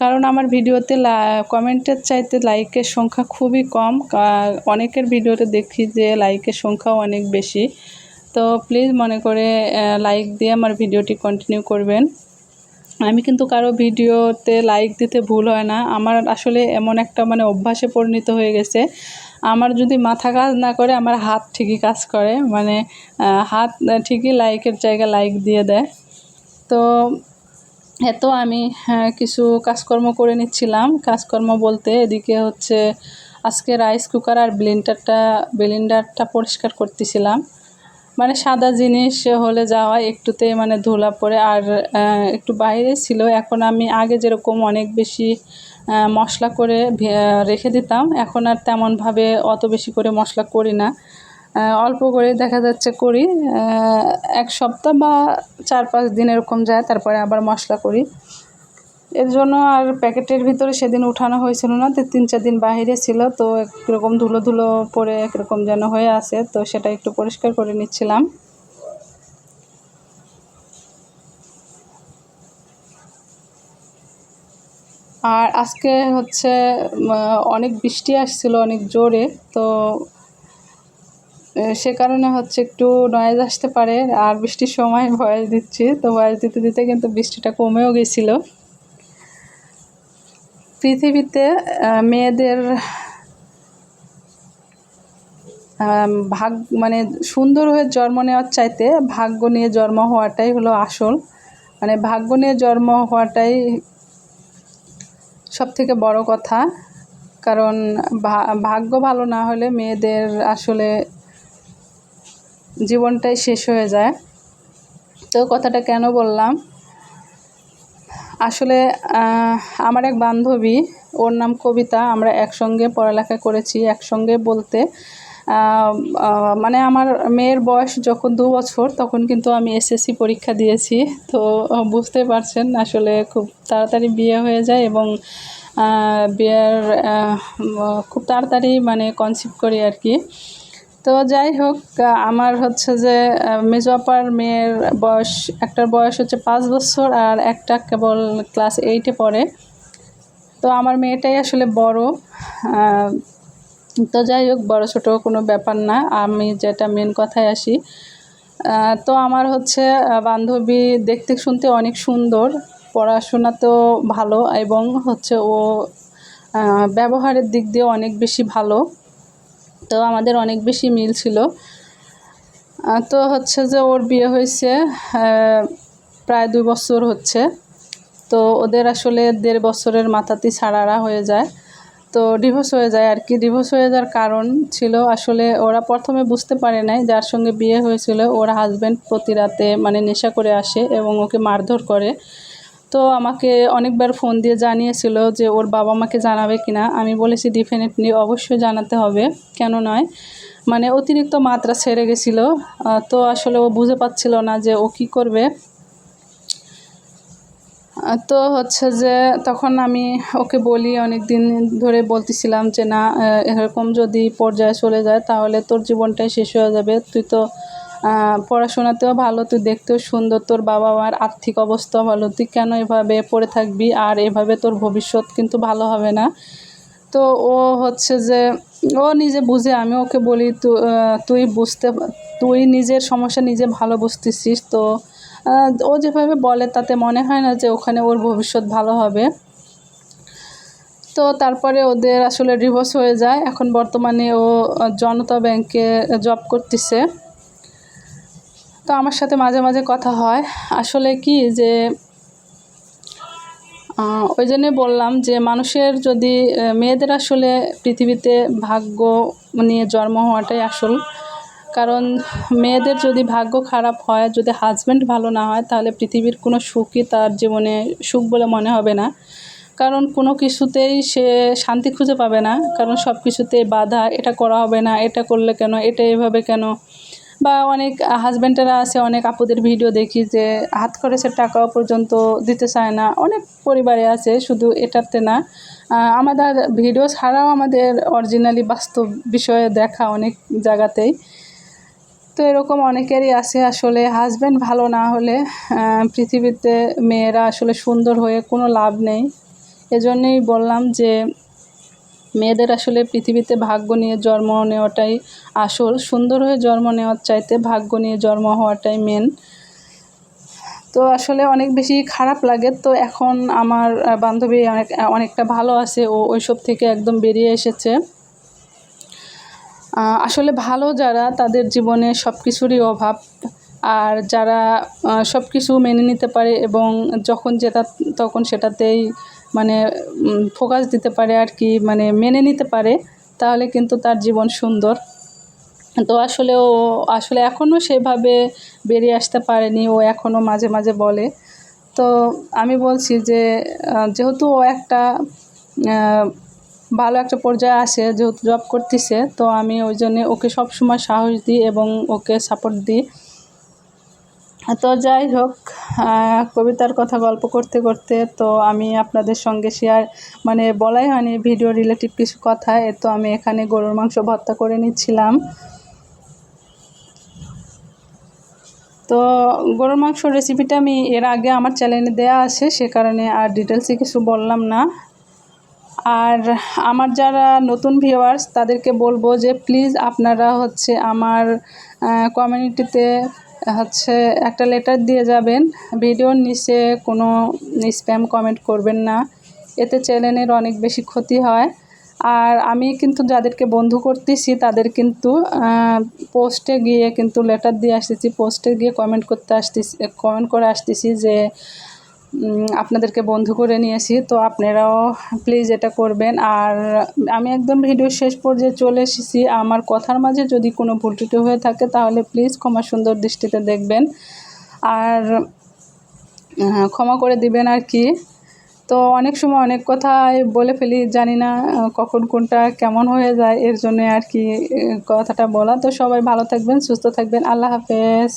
কারণ আমার ভিডিওতে কমেন্টের চাইতে লাইকের সংখ্যা খুবই কম অনেকের ভিডিওতে দেখি যে লাইকের সংখ্যাও অনেক বেশি। তো প্লিজ মনে করে লাইক দিয়ে আমার ভিডিওটি কন্টিনিউ করবেন। আমি কিন্তু কারও ভিডিওতে লাইক দিতে ভুল হয় না। আমার আসলে এমন একটা মানে অভ্যাসে পরিণত হয়ে গেছে। আমার যদি মাথা কাজ না করে, আমার হাত ঠিকই কাজ করে। মানে হাত ঠিকই লাইকের জায়গা লাইক দিয়ে দেয়। তো এত আমি হ্যাঁ, কিছু কাজকর্ম করে নিচ্ছিলাম। কাজকর্ম বলতে এদিকে হচ্ছে আজকে রাইস কুকার আর ব্লেন্ডারটা ব্লেন্ডারটা পরিষ্কার করতেছিলাম। মানে সাদা জিনিস হলে যাওয়া একটুতে মানে ধুলা পড়ে আর একটু বাইরে ছিল। এখন আমি আগে যেরকম অনেক বেশি মশলা করে রেখে দিতাম এখন আর তেমনভাবে অত বেশি করে মশলা করি না। অল্প করে দেখা যাচ্ছে করি। এক সপ্তাহ বা চার পাঁচ দিন এরকম যায়, তারপরে আবার মশলা করি। এর জন্য আর প্যাকেটের ভিতরে সেদিন উঠানো হয়েছিল না, তো তিন চার দিন বাহিরে ছিল, তো একরকম ধুলো ধুলো পরে একরকম যেন হয়ে আছে, তো সেটা একটু পরিষ্কার করে নিচ্ছিলাম। আর আজকে হচ্ছে অনেক বৃষ্টি আসছিল অনেক জোরে, তো সে কারণে হচ্ছে একটু নয়েজ আসতে পারে। আর বৃষ্টির সময় ভয়েস দিচ্ছি, তো ভয়েস দিতে দিতে কিন্তু বৃষ্টিটা কমেও গেছিল। পৃথিবীতে মেয়েদের ভাগ মানে সুন্দর হয়ে জন্ম নেওয়ার চাইতে ভাগ্য নিয়ে জন্ম হওয়াটাই হলো আসল। মানে ভাগ্য নিয়ে জন্ম হওয়াটাই সব থেকে বড় কথা। কারণ ভাগ্য ভালো না হলে মেয়েদের আসলে জীবনটাই শেষ হয়ে যায়। তো কথাটা কেন বললাম? আসলে আমার এক বান্ধবী, ওর নাম কবিতা, আমরা একসঙ্গে পড়ালেখা করেছি, একসঙ্গে বলতে মানে আমার মেয়ের বয়স যখন দু বছর, তখন কিন্তু আমি এসএসসি পরীক্ষা দিয়েছি। তো বুঝতে পারছেন, আসলে খুব তাড়াতাড়ি বিয়ে হয়ে যায় এবং বিয়ের খুব তাড়াতাড়ি মানে কনসিভ করি আর কি। তো যাই হোক আমার হচ্ছে যে মেজোপার মেয়ের বয়স, একটার বয়স হচ্ছে পাঁচ বছর আর একটা কেবল ক্লাস এইটে পড়ে। তো আমার মেয়েটাই আসলে বড় তো যাই হোক, বড়ো ছোটো কোনো ব্যাপার না, আমি যেটা মেন কথায় আসি। তো আমার হচ্ছে বান্ধবী দেখতে শুনতে অনেক সুন্দর, পড়াশোনা তো ভালো এবং হচ্ছে ও ব্যবহারের দিক দিয়ে অনেক বেশি ভালো। তো আমাদের অনেক বেশি মিল ছিল। তো হচ্ছে যে ওর বিয়ে হয়েছে প্রায় দুই বছর হচ্ছে। তো ওদের আসলে দেড় বছরের মাথাতেই ছাড়ারা হয়ে যায়। তো ডিভোর্স হয়ে যায় আর কি। ডিভোর্স হয়ে যাওয়ার কারণ ছিল আসলে ওরা প্রথমে বুঝতে পারে নাই যার সঙ্গে বিয়ে হয়েছিল। ওর হাজব্যান্ড প্রতি রাতে মানে নেশা করে আসে এবং ওকে মারধর করে। তো আমাকে অনেকবার ফোন দিয়ে জানিয়েছিল যে ওর বাবা মাকে জানাবে কিনা। আমি বলেছি ডিফিনেটলি অবশ্যই জানাতে হবে। কেন নয়? মানে অতিরিক্ত মাত্রা ছেড়ে গেছিল। তো আসলে ও বুঝে পাচ্ছিল না যে ও কি করবে। তো হচ্ছে যে তখন আমি ওকে বলি অনেক দিন ধরে বলতেছিলাম যে, না এরকম যদি পর্যায়ে চলে যায়, তাহলে তোর জীবনটাই শেষ হয়ে যাবে। তুই তো পড়াশোনাতেও ভালো, তুই দেখতেও সুন্দর, তোর বাবা মার আর্থিক অবস্থা ভালো, তুই কেন এভাবে পড়ে থাকবি? আর এভাবে তোর ভবিষ্যৎ কিন্তু ভালো হবে না। তো ও হচ্ছে যে, ও নিজে বুঝে, আমি ওকে বলি তুই বুঝতে, তুই নিজের সমস্যা নিজে ভালো বুঝতেছিস, তো ও যেভাবে বলে তাতে মনে হয় না যে ওখানে ওর ভবিষ্যৎ ভালো হবে। তো তারপরে ওদের আসলে ডিভোর্স হয়ে যায়, এখন বর্তমানে ও জনতা ব্যাংকে জব করতেছে। তো আমার সাথে মাঝে মাঝে কথা হয়। আসলে কি যে ওই জন্যে বললাম যে, মানুষের যদি মেয়েদের আসলে পৃথিবীতে ভাগ্য নিয়ে জন্ম হওয়াটাই আসল। কারণ মেয়েদের যদি ভাগ্য খারাপ হয়, যদি হাজব্যান্ড ভালো না হয়, তাহলে পৃথিবীর কোনো সুখই তার জীবনে সুখ বলে মনে হবে না। কারণ কোনো কিছুতেই সে শান্তি খুঁজে পাবে না। কারণ সব কিছুতেই বাধা, এটা করা হবে না, এটা করলে কেন, এটা এভাবে কেন? বা অনেক হাজব্যান্ডেরা আছে, অনেক আপুদের ভিডিও দেখি যে হাত খরচের টাকাও পর্যন্ত দিতে চায় না। অনেক পরিবারে আছে, শুধু এটাতে না। আমাদের ভিডিও ছাড়াও আমাদের অরিজিনালি বাস্তব বিষয়ে দেখা অনেক জায়গাতেই। তো এরকম অনেকেরই আছে, আসলে হাজব্যান্ড ভালো না হলে পৃথিবীতে মেয়েরা আসলে সুন্দর হয়ে কোনো লাভ নেই। এজন্যই বললাম যে মেয়েদের আসলে পৃথিবীতে ভাগ্য নিয়ে জন্ম নেওয়াটাই আসল। সুন্দর হয়ে জন্ম নেওয়ার চাইতে ভাগ্য নিয়ে জন্ম হওয়াটাই মেন তো আসলে অনেক বেশি খারাপ লাগে। তো এখন আমার বান্ধবী অনেক, অনেকটা ভালো আছে। ও ওইসব থেকে একদম বেরিয়ে এসেছে। আসলে ভালো যারা, তাদের জীবনে সব কিছুরই অভাব। আর যারা সব কিছু মেনে নিতে পারে এবং যখন যেটা, তখন সেটাতেই মানে ফোকাস দিতে পারে আর কি মানে মেনে নিতে পারে, তাহলে কিন্তু তার জীবন সুন্দর। তো আসলে ও, আসলে এখনও সেভাবে বেরিয়ে আসতে পারেনি, ও এখনও মাঝে মাঝে বলে। তো আমি বলছি যে যেহেতু ও একটা ভালো একটা পর্যায়ে আসে যেহেতু জব করতেছে, তো আমি ওই জন্যে ওকে সবসময় সাহস দিই এবং ওকে সাপোর্ট দিই। তো যাই হোক কবিতার কথা গল্প করতে করতে তো আমি আপনাদের সঙ্গে শেয়ার মানে বলাই হয়নি ভিডিও রিলেটিভ কিছু কথা, এ তো আমি এখানে গরুর মাংস ভর্তা করে নিচ্ছিলাম। তো গরুর মাংস রেসিপিটা আমি এর আগে আমার চ্যানেলে দেয়া আছে, সে কারণে আর ডিটেলসে কিছু বললাম না। আর আমার যারা নতুন ভিউয়ার্স তাদেরকে বলব যে প্লিজ আপনারা হচ্ছে আমার কমিউনিটিতে হচ্ছে একটা লেটার দিয়ে যাবেন। ভিডিওর নিচে কোনো স্প্যাম কমেন্ট করবেন না। এতে চ্যানেলের অনেক বেশি ক্ষতি হয়। আর আমি কিন্তু যাদেরকে বন্ধু করতেছি, তাদের কিন্তু পোস্টে গিয়ে কিন্তু লেটার দিয়ে আসতেছি। পোস্টে গিয়ে কমেন্ট করতে আসতেছি কমেন্ট করে আসতেছি যে আপনাদেরকে বন্ধু করে নিয়েছি তো আপনারাও প্লিজ এটা করবেন। আর আমি একদম ভিডিও শেষ পর্যায়ে চলে এসেছি। আমার কথার মাঝে যদি কোনো ভুল হয়ে থাকে, তাহলে প্লিজ ক্ষমা সুন্দর দৃষ্টিতে দেখবেন। আর ক্ষমা করে দিবেন আর কি। তো অনেক সময় অনেক কথাই বলে ফেলি, জানি না কখন কোনটা কেমন হয়ে যায়, এর জন্য আর কি কথাটা বলা। তো সবাই ভালো থাকবেন, সুস্থ থাকবেন। আল্লাহ হাফেজ।